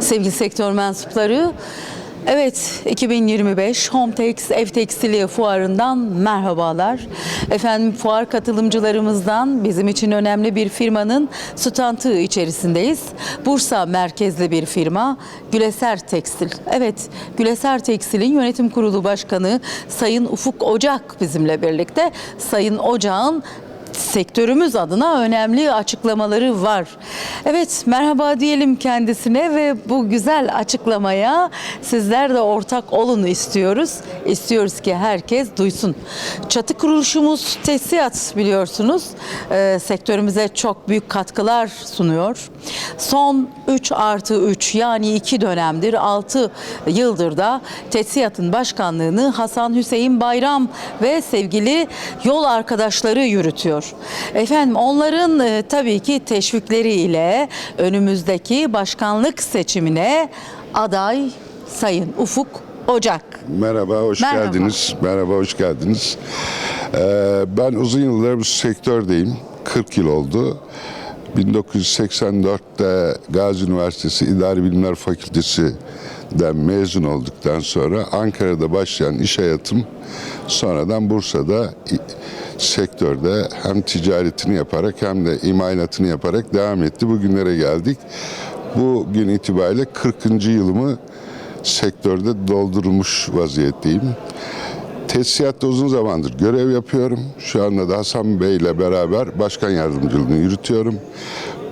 Sevgili sektör mensupları, evet 2025 Hometex Ev Tekstili Fuarı'ndan merhabalar. Efendim fuar katılımcılarımızdan bizim için önemli bir firmanın standı içerisindeyiz. Bursa merkezli bir firma Güleser Tekstil. Evet Güleser Tekstil'in yönetim kurulu başkanı Sayın Ufuk Ocak bizimle birlikte. Sayın Ocak'ın sektörümüz adına önemli açıklamaları var. Evet merhaba diyelim kendisine ve bu güzel açıklamaya sizler de ortak olun istiyoruz. İstiyoruz ki herkes duysun. Çatı kuruluşumuz tesisat biliyorsunuz. Ee, sektörümüze çok büyük katkılar sunuyor. Son 3 artı 3 yani 2 dönemdir 6 yıldır da tesisatın başkanlığını Hasan Hüseyin Bayram ve sevgili yol arkadaşları yürütüyor. Efendim onların e, tabii ki teşvikleriyle önümüzdeki başkanlık seçimine aday Sayın Ufuk Ocak. Merhaba, hoş Merhaba. geldiniz. Merhaba, hoş geldiniz. Ee, ben uzun yıllar bu sektördeyim. 40 yıl oldu. 1984'te Gazi Üniversitesi İdari Bilimler Fakültesi'den mezun olduktan sonra Ankara'da başlayan iş hayatım sonradan Bursa'da sektörde hem ticaretini yaparak hem de imalatını yaparak devam etti. Bugünlere geldik. Bugün itibariyle 40. yılımı sektörde doldurmuş vaziyetteyim. Tesisatta uzun zamandır görev yapıyorum. Şu anda da Hasan Bey ile beraber başkan yardımcılığını yürütüyorum.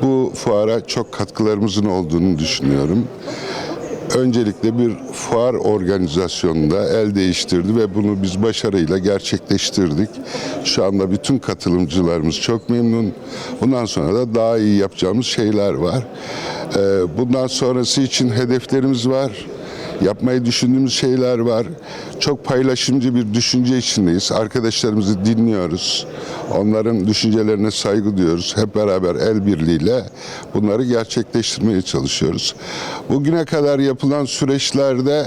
Bu fuara çok katkılarımızın olduğunu düşünüyorum. Öncelikle bir fuar organizasyonunda el değiştirdi ve bunu biz başarıyla gerçekleştirdik. Şu anda bütün katılımcılarımız çok memnun. Bundan sonra da daha iyi yapacağımız şeyler var. Ee, Bundan sonrası için hedeflerimiz var yapmayı düşündüğümüz şeyler var. Çok paylaşımcı bir düşünce içindeyiz. Arkadaşlarımızı dinliyoruz. Onların düşüncelerine saygı duyuyoruz. Hep beraber el birliğiyle bunları gerçekleştirmeye çalışıyoruz. Bugüne kadar yapılan süreçlerde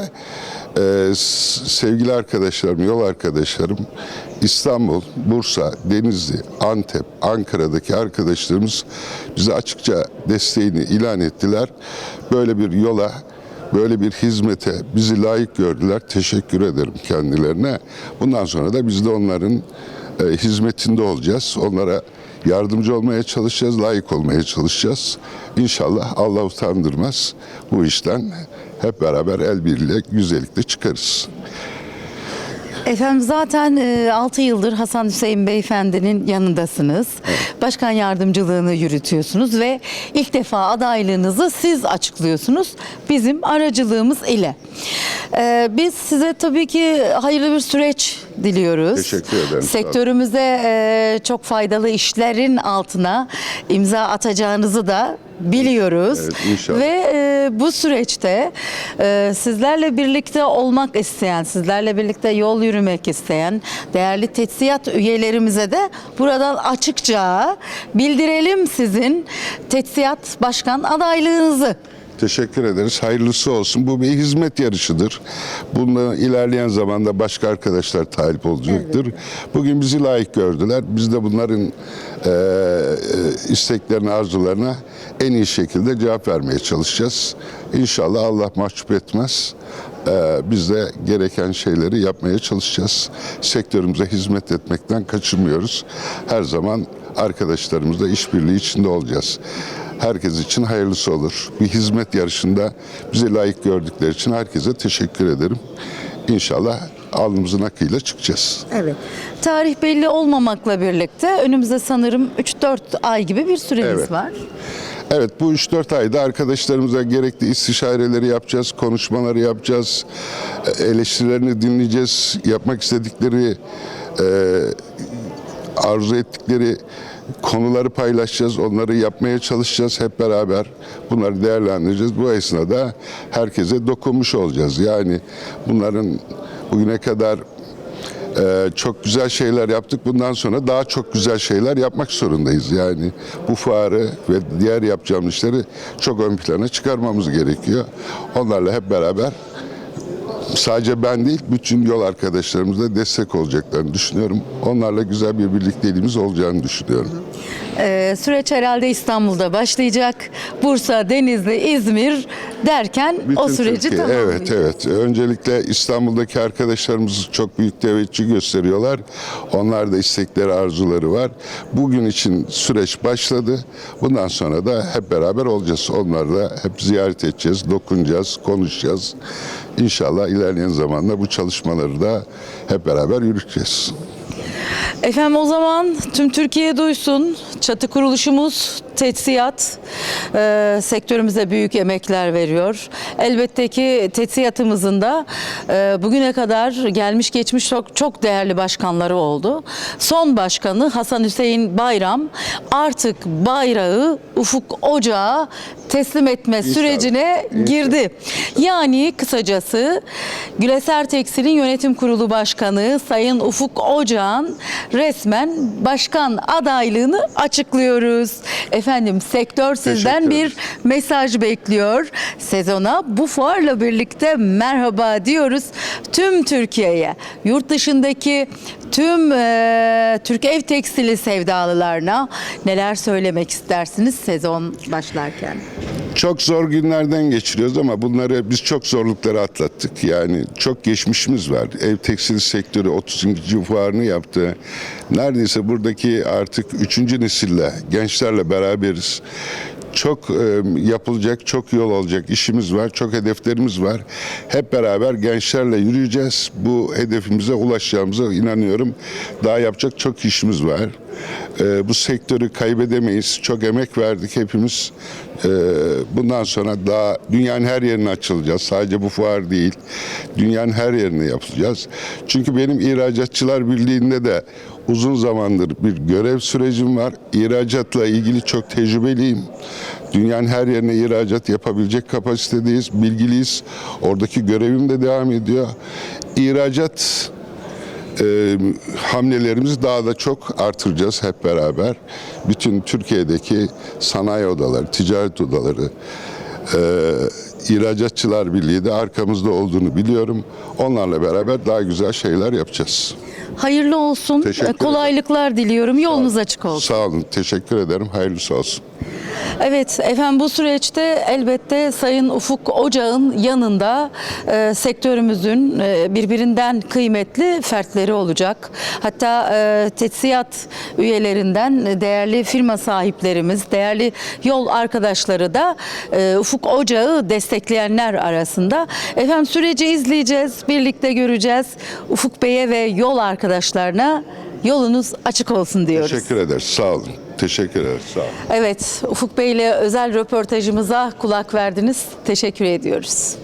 e, s- sevgili arkadaşlarım, yol arkadaşlarım İstanbul, Bursa, Denizli, Antep, Ankara'daki arkadaşlarımız bize açıkça desteğini ilan ettiler. Böyle bir yola böyle bir hizmete bizi layık gördüler. Teşekkür ederim kendilerine. Bundan sonra da biz de onların e, hizmetinde olacağız. Onlara yardımcı olmaya çalışacağız, layık olmaya çalışacağız. İnşallah Allah utandırmaz. Bu işten hep beraber el birliğiyle güzellikle çıkarız. Efendim zaten 6 yıldır Hasan Hüseyin Beyefendinin yanındasınız. Başkan yardımcılığını yürütüyorsunuz ve ilk defa adaylığınızı siz açıklıyorsunuz bizim aracılığımız ile. Ee, Biz size tabii ki hayırlı bir süreç diliyoruz. Teşekkür ederim. Sektörümüze e, çok faydalı işlerin altına imza atacağınızı da biliyoruz. Evet, inşallah. Ve e, bu süreçte e, sizlerle birlikte olmak isteyen, sizlerle birlikte yol yürümek isteyen değerli tetsiyat üyelerimize de buradan açıkça bildirelim sizin tetsiyat başkan adaylığınızı. Teşekkür ederiz. Hayırlısı olsun. Bu bir hizmet yarışıdır. Bunda ilerleyen zamanda başka arkadaşlar talip olacaktır. Bugün bizi layık gördüler. Biz de bunların e, e, isteklerine, arzularına en iyi şekilde cevap vermeye çalışacağız. İnşallah Allah mahcup etmez. E, biz de gereken şeyleri yapmaya çalışacağız. Sektörümüze hizmet etmekten kaçınmıyoruz. Her zaman arkadaşlarımızla işbirliği içinde olacağız herkes için hayırlısı olur. Bir hizmet yarışında bizi layık gördükleri için herkese teşekkür ederim. İnşallah alnımızın akıyla çıkacağız. Evet. Tarih belli olmamakla birlikte önümüzde sanırım 3-4 ay gibi bir süremiz Evet. var. Evet bu 3-4 ayda arkadaşlarımıza gerekli istişareleri yapacağız, konuşmaları yapacağız, eleştirilerini dinleyeceğiz, yapmak istedikleri, e, arzu ettikleri konuları paylaşacağız, onları yapmaya çalışacağız hep beraber. Bunları değerlendireceğiz. Bu esnada herkese dokunmuş olacağız. Yani bunların bugüne kadar ee, çok güzel şeyler yaptık. Bundan sonra daha çok güzel şeyler yapmak zorundayız. Yani bu fuarı ve diğer yapacağımız işleri çok ön plana çıkarmamız gerekiyor. Onlarla hep beraber sadece ben değil bütün yol arkadaşlarımız da destek olacaklarını düşünüyorum. Onlarla güzel bir birlikteliğimiz olacağını düşünüyorum. Ee, süreç herhalde İstanbul'da başlayacak. Bursa, Denizli, İzmir derken o Bütün süreci Türkiye. Evet evet. Öncelikle İstanbul'daki arkadaşlarımız çok büyük teveccüh gösteriyorlar. Onlar da istekleri, arzuları var. Bugün için süreç başladı. Bundan sonra da hep beraber olacağız. Onları da hep ziyaret edeceğiz, dokunacağız, konuşacağız. İnşallah ilerleyen zamanda bu çalışmaları da hep beraber yürüteceğiz. Efendim o zaman tüm Türkiye duysun. Çatı kuruluşumuz Tetsiyat e, sektörümüze büyük emekler veriyor. Elbette ki Tetsiyatımızın da e, bugüne kadar gelmiş geçmiş çok, çok değerli başkanları oldu. Son başkanı Hasan Hüseyin Bayram artık bayrağı Ufuk Ocağı teslim etme sürecine girdi. Yani kısacası Güleser Tekstil'in yönetim kurulu başkanı Sayın Ufuk Ocağan resmen başkan adaylığını açıklıyoruz. Efendim sektör sizden bir mesaj bekliyor. Sezona bu fuarla birlikte merhaba diyoruz tüm Türkiye'ye. Yurt dışındaki tüm e, Türk ev tekstili sevdalılarına neler söylemek istersiniz sezon başlarken? Çok zor günlerden geçiriyoruz ama bunları biz çok zorlukları atlattık. Yani çok geçmişimiz var. Ev tekstil sektörü 30. fuarını yaptı. Neredeyse buradaki artık 3. nesille, gençlerle beraberiz. Çok e, yapılacak, çok yol olacak işimiz var, çok hedeflerimiz var. Hep beraber gençlerle yürüyeceğiz. Bu hedefimize ulaşacağımıza inanıyorum. Daha yapacak çok işimiz var. E, bu sektörü kaybedemeyiz. Çok emek verdik hepimiz. E, bundan sonra daha dünyanın her yerine açılacağız. Sadece bu fuar değil. Dünyanın her yerine yapacağız. Çünkü benim ihracatçılar birliğinde de uzun zamandır bir görev sürecim var. İhracatla ilgili çok tecrübeliyim. Dünyanın her yerine ihracat yapabilecek kapasitedeyiz, bilgiliyiz. Oradaki görevim de devam ediyor. İhracat e, hamlelerimizi daha da çok artıracağız hep beraber. Bütün Türkiye'deki sanayi odaları, ticaret odaları, e, İhracatçılar Birliği de arkamızda olduğunu biliyorum. Onlarla beraber daha güzel şeyler yapacağız. Hayırlı olsun. Teşekkür. Kolaylıklar diliyorum. Yolunuz açık olsun. Sağ olun, teşekkür ederim. Hayırlısı olsun. Evet efendim bu süreçte elbette Sayın Ufuk Ocağ'ın yanında e, sektörümüzün e, birbirinden kıymetli fertleri olacak. Hatta e, tetsiyat üyelerinden değerli firma sahiplerimiz, değerli yol arkadaşları da e, Ufuk Ocağ'ı destekleyenler arasında. Efendim süreci izleyeceğiz, birlikte göreceğiz. Ufuk Bey'e ve yol arkadaşlarına yolunuz açık olsun diyoruz. Teşekkür ederiz. Sağ olun. Teşekkür ederiz. Sağ olun. Evet, Ufuk Bey ile özel röportajımıza kulak verdiniz. Teşekkür ediyoruz.